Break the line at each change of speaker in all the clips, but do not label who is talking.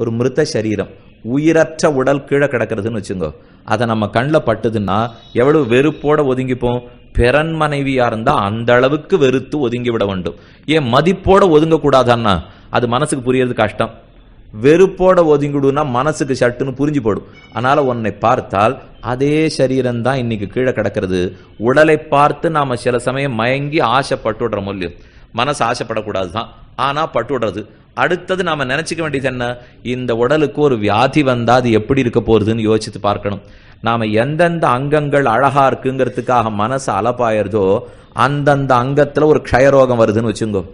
ஒரு மிருத சரீரம். உயிரற்ற உடல் கீழே கிடக்கிறதுன்னு வச்சுங்கோ. அதை நம்ம கண்ணில் பட்டுதுன்னா எவ்வளவு வெறுப்போட ஒதுங்கிப்போம்? பிறன் மனைவியா இருந்தா அந்த அளவுக்கு வெறுத்து ஒதுங்கி விட வேண்டும். ஏன் மதிப்போட ஒதுங்கக்கூடாதான்னா? அது மனசுக்கு புரியறது கஷ்டம். வெறுப்போட ஒதுங்கிடுனா மனசுக்கு சட்டுன்னு புரிஞ்சு போடும். அதனால உன்னை பார்த்தால் அதே சரீரம் தான் இன்னைக்கு கீழே கிடக்கிறது. உடலை பார்த்து நாம சில சமயம் மயங்கி ஆசைப்பட்டு விடுற மொழியும் மனசு ஆசைப்படக்கூடாது தான் ஆனா பட்டுடுறது அடுத்தது நாம நினைச்சுக்க வேண்டியது என்ன? இந்த உடலுக்கு ஒரு வியாதி வந்தா அது எப்படி இருக்க போறதுன்னு யோசித்து பார்க்கணும். நாம எந்தெந்த அங்கங்கள் அழகா இருக்குங்கிறதுக்காக மனசு அலப்பாயிருதோ அந்தந்த அங்கத்துல ஒரு க்ஷயரோகம் வருதுன்னு வச்சுங்கோ.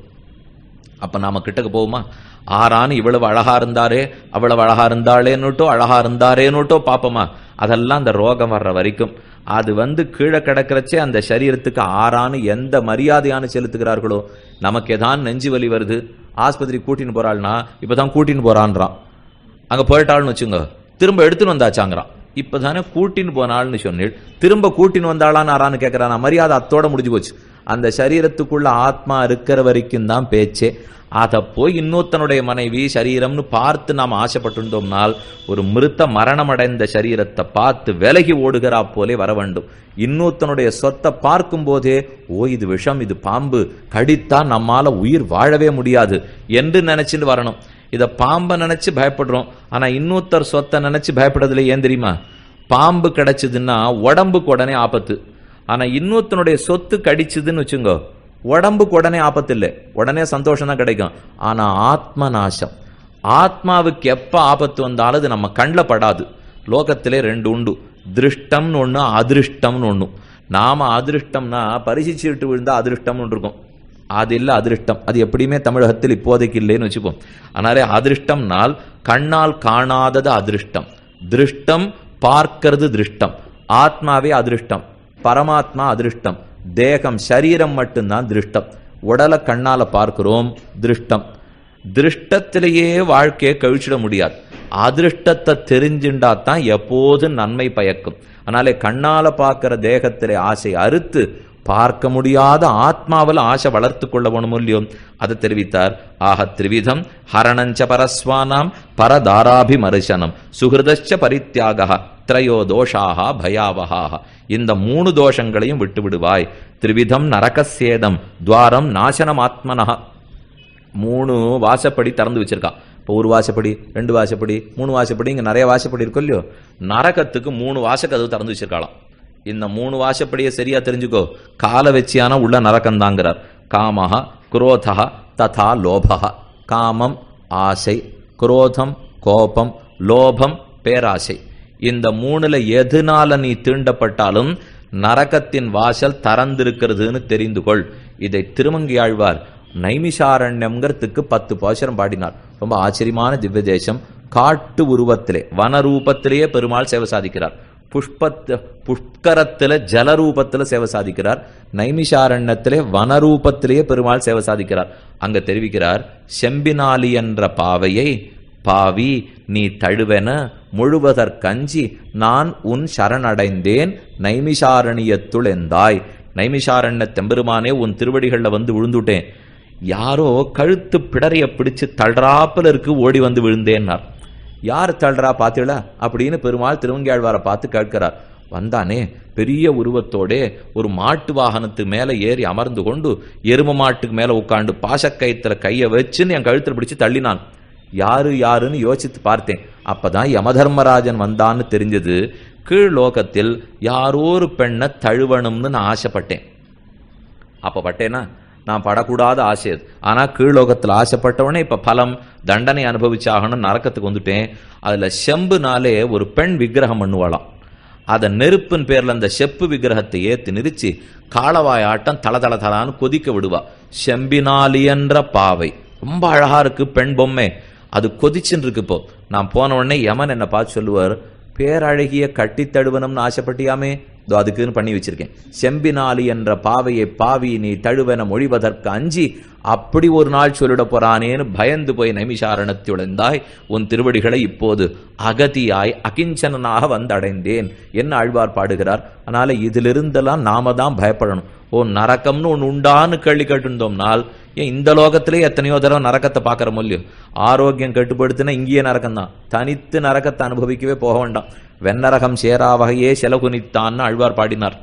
அப்ப நாம கிட்டக்கு போவோமா? ஆறான்னு இவ்வளவு அழகா இருந்தாரே அவ்வளவு அழகா இருந்தாளேன்னுட்டோ அழகா இருந்தாரேன்னுட்டோ பாப்போமா அதெல்லாம் அந்த ரோகம் வர்ற வரைக்கும். அது வந்து கீழே கிடக்கிறச்சே அந்த சரீரத்துக்கு ஆறான்னு எந்த மரியாதையான செலுத்துகிறார்களோ நமக்கு ஏதான் நெஞ்சு வலி வருது? ஆஸ்பத்திரிக்கு கூட்டின்னு போறாள்னா இப்பதான் கூட்டின்னு போறான்றான். அங்க போயிட்டாள்னு வச்சுங்க திரும்ப எடுத்துன்னு வந்தாச்சாங்கிறான். இப்பதானே கூட்டின்னு போனாள்னு சொன்னீள் திரும்ப கூட்டின்னு வந்தாளான்னு ஆறான்னு கேட்குறான் மரியாதை அத்தோட முடிஞ்சு போச்சு. அந்த சரீரத்துக்குள்ள ஆத்மா இருக்கிற வரைக்கும் தான் பேச்சே. அதை போய் இன்னொருத்தனுடைய மனைவி சரீரம்னு பார்த்து நாம் ஆசைப்பட்டிருந்தோம்னால் ஒரு மிருத்த மரணமடைந்த சரீரத்தை பார்த்து விலகி ஓடுகிறா போலே வர வேண்டும். இன்னொருத்தனுடைய சொத்தை பார்க்கும் போதே ஓ இது விஷம் இது பாம்பு கடித்தா நம்மால உயிர் வாழவே முடியாது என்று நினைச்சுட்டு வரணும். இதை பாம்பை நினைச்சு பயப்படுறோம். ஆனா இன்னொருத்தர் சொத்தை நினைச்சு பயப்படுறதுல ஏன் தெரியுமா? பாம்பு கிடைச்சதுன்னா உடம்புக்கு உடனே ஆபத்து. ஆனால் இன்னொருத்தனுடைய சொத்து கடிச்சதுன்னு வச்சுங்கோ உடம்புக்கு உடனே ஆபத்து இல்லை உடனே சந்தோஷம் தான் கிடைக்கும். ஆனால் ஆத்ம நாசம் ஆத்மாவுக்கு எப்போ ஆபத்து வந்தாலும் அது நம்ம கண்ணில் படாது. லோகத்திலே ரெண்டு உண்டு. திருஷ்டம்னு ஒன்று அதிருஷ்டம்னு ஒன்று நாம அதிருஷ்டம்னா பரிசிச்சுட்டு விழுந்தா அதிருஷ்டம்னு இருக்கும். அது இல்லை அதிருஷ்டம். அது எப்படியுமே தமிழகத்தில் இப்போதைக்கு இல்லைன்னு வச்சுப்போம். அதனாலே அதிருஷ்டம்னால் கண்ணால் காணாதது அதிருஷ்டம். திருஷ்டம் பார்க்கறது திருஷ்டம். ஆத்மாவே அதிருஷ்டம். பரமாத்மா அதிருஷ்டம். தேகம் சரீரம் மட்டும்தான் திருஷ்டம். உடலை கண்ணால பார்க்கிறோம் திருஷ்டம். திருஷ்டத்திலேயே வாழ்க்கையை கழிச்சிட முடியாது. அதிருஷ்டத்தை தெரிஞ்சுண்டா தான் எப்போதும் நன்மை பயக்கும். அதனாலே கண்ணால் பார்க்கிற தேகத்திலே ஆசை அறுத்து பார்க்க முடியாத ஆத்மாவில் ஆசை வளர்த்து கொள்ள வேணும் இல்லையோ? அதை தெரிவித்தார். ஆக திரிவிதம். ஹரணஞ்ச பரஸ்வானாம் பரதாராபிமர்சனம். சுகிருதச்ச பரித்தியாக திரையோ தோஷாக பயாவகாக இந்த மூணு தோஷங்களையும் விட்டு விடுவாய் திரிவிதம் நரகசேதம் துவாரம் நாசனம் மூணு வாசப்படி திறந்து வச்சிருக்கா. இப்போ ஒரு வாசப்படி ரெண்டு வாசப்படி மூணு வாசப்படி இங்கே நிறைய வாசப்படி இருக்கும் இல்லையோ? நரகத்துக்கு மூணு வாசக்கதவு திறந்து வச்சிருக்காளாம். இந்த மூணு வாசப்படியை சரியா தெரிஞ்சுக்கோ. கால வச்சியான உள்ள நரகந்தாங்கிறார் காமஹ குரோதா ததா லோபஹ. காமம் ஆசை. குரோதம் கோபம் லோபம் பேராசை. இந்த மூணுல எதுனால நீ தீண்டப்பட்டாலும் நரகத்தின் வாசல் திறந்திருக்கிறதுன்னு தெரிந்து கொள் இதை திருமங்கி ஆழ்வார் நைமிஷாரண்யம்ங்கிறதுக்கு பத்து பாசுரம் பாடினார். ரொம்ப ஆச்சரியமான திவ்ய தேசம் காட்டு உருவத்திலே வனரூபத்திலேயே பெருமாள் சேவை சாதிக்கிறார். புஷ்பத் புஷ்கரத்துல ஜலரூபத்தில் சேவை சாதிக்கிறார். நைமிஷாரண்யத்திலே வனரூபத்திலேயே பெருமாள் சேவை சாதிக்கிறார். அங்க தெரிவிக்கிறார் செம்பினாலி என்ற பாவையை பாவி நீ தழுவென முழுவதற்கஞ்சி நான் உன் சரணடைந்தேன். நைமிஷாரணியத்துளெந்தாய் நைமிஷாரண்ய தெம்பெருமானே உன் திருவடிகளில் வந்து விழுந்துட்டேன். யாரோ கழுத்து பிடறைய பிடிச்சு தள்ளுறாப்புல இருக்கு ஓடி வந்து விழுந்தேன்னார். யார் தள்ளுறா பார்த்தீங்களா அப்படின்னு பெருமாள் திருவங்கியாழ்வாரை பார்த்து கேட்கிறார். வந்தானே பெரிய உருவத்தோடே ஒரு மாட்டு வாகனத்து மேலே ஏறி அமர்ந்து கொண்டு எரும மாட்டுக்கு மேலே உட்காந்து பாசக்கயத்தில் கையை வச்சுன்னு என் கழுத்தில் பிடிச்சு தள்ளினான். யாரு யாருன்னு யோசித்து பார்த்தேன். அப்பதான் யமதர்மராஜன் வந்தான்னு தெரிஞ்சது கீழ்லோகத்தில் யாரோ ஒரு பெண்ணை தழுவணும்னு நான் ஆசைப்பட்டேன். அப்ப பட்டேனா நான் படக்கூடாத ஆசை அது. ஆனா கீழ்லோகத்தில் ஆசைப்பட்டவனே இப்ப பலம் தண்டனை அனுபவிச்சாகணும் நரக்கத்துக்கு வந்துட்டேன். அதுல செம்புனாலே ஒரு பெண் விக்கிரகம் பண்ணுவாளாம். அதை நெருப்பின் பேரில் அந்த செப்பு விக்கிரகத்தை ஏற்றி நிறுத்தி காலவாய் ஆட்டம் தள தள தலான்னு கொதிக்க விடுவா. செம்பினாலியன்ற பாவை. ரொம்ப அழகா இருக்கு பெண் பொம்மை. அது கொதிச்சுன்னு இருக்கு இப்போ நான் போன உடனே யமன் என்னை பார்த்து சொல்லுவார் பேரழகிய கட்டி தழுவனம்னு ஆசைப்பட்டியாமே? இதோ அதுக்குன்னு பண்ணி வச்சிருக்கேன். செம்பினாலி என்ற பாவையை பாவி நீ தழுவன மொழிவதற்கு அஞ்சி அப்படி ஒரு நாள் சொல்லிட போறானேன்னு பயந்து போய் நைமிஷாரணத்துழந்தாய் உன் திருவடிகளை இப்போது அகதியாய் அகிஞ்சனாக வந்தடைந்தேன். என்ன ஆழ்வார் பாடுகிறார்? அதனால இதிலிருந்தெல்லாம் நாம தான் பயப்படணும். ஓ நரக்கம்னு ஒன்று உண்டான்னு கேள்வி கேட்டிருந்தோம்னால் ஏன் இந்த லோகத்திலே எத்தனையோ தடவை நரக்கத்தை பார்க்கற இல்லையோ ஆரோக்கியம் கட்டுப்படுத்தினா இங்கேயே நரக்கம் தான் தனித்து நரக்கத்தை அனுபவிக்கவே போக வேண்டாம். வெண்ணரகம் சேரா வகையே செலகுனித்தான்னு அழ்வார் பாடினார்.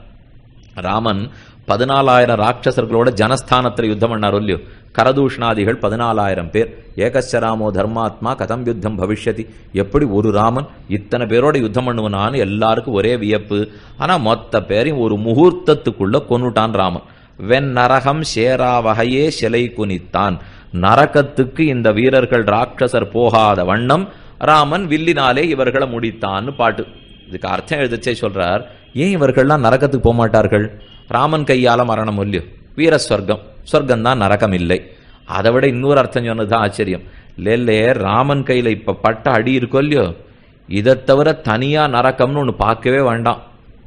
ராமன் பதினாலாயிரம் ராட்சசர்களோட ஜனஸ்தானத்தில் யுத்தம் பண்ணார் இல்லையோ கரதூஷ்ணாதிகள் பதினாலாயிரம் பேர். ஏகச்சராமோ தர்மாத்மா கதம் யுத்தம் பவிஷ்யதி. எப்படி ஒரு ராமன் இத்தனை பேரோட யுத்தம் பண்ணுவனான்னு எல்லாருக்கும் ஒரே வியப்பு. ஆனால் மொத்த பேரையும் ஒரு முகூர்த்தத்துக்குள்ளே கொன்னுட்டான் ராமன். வெண் நரகம் சேரா வகையே சிலை குனித்தான். நரகத்துக்கு இந்த வீரர்கள் ராட்சசர் போகாத வண்ணம் ராமன் வில்லினாலே இவர்களை முடித்தான்னு பாட்டு. இதுக்கு அர்த்தம் எழுதிச்சே சொல்றார். ஏன் இவர்கள்லாம் நரகத்துக்கு போக மாட்டார்கள் ராமன் கையால மரணம் இல்லையோ? வீர சொர்க்கம். சொர்க்கம் தான் நரகம் இல்லை. அதை விட இன்னொரு அர்த்தம் சொன்னதுதான் ஆச்சரியம். இல்லே ராமன் கையில இப்ப பட்ட அடி இருக்கோ இல்லையோ? இதை தவிர தனியா நரக்கம்னு ஒன்று பார்க்கவே வேண்டாம்.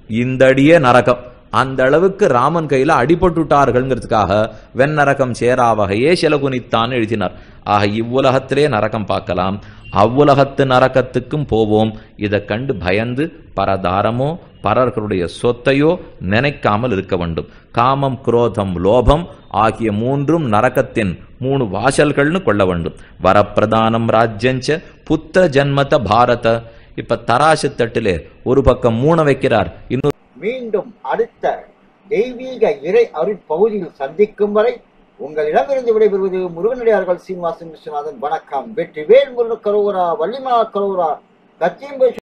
இந்த அடியே நரகம். அந்த அளவுக்கு ராமன் கையில அடிபட்டுட்டார்கள்ங்கிறதுக்காக வெண்ணரகம் சேரா வகையே சிலகுனித்தான் எழுதினார். ஆக இவ்வுலகத்திலே நரகம் பார்க்கலாம். அவ்வுலகத்து நரகத்துக்கும் போவோம். இதை கண்டு பயந்து பரதாரமோ பரர்களுடைய சொத்தையோ நினைக்காமல் இருக்க வேண்டும். காமம் குரோதம் லோபம் ஆகிய மூன்றும் நரகத்தின் மூணு வாசல்கள்னு கொள்ள வேண்டும். வரப்பிரதானம் ராஜ்யஞ்ச புத்திர ஜன்மத பாரத. இப்ப தராசு தட்டிலே ஒரு பக்கம் மூண வைக்கிறார். இன்னொரு
மீண்டும் அடுத்த தெய்வீக இறை அருட்பகுதியில் சந்திக்கும் வரை உங்களிடமிருந்து விடைபெறுவது முருகனடியார்கள் சீனிவாசன் விஸ்வநாதன். வணக்கம். வெற்றி வேல் முருகன் கரோரா வள்ளிமா கரோரா கச்சியம்பை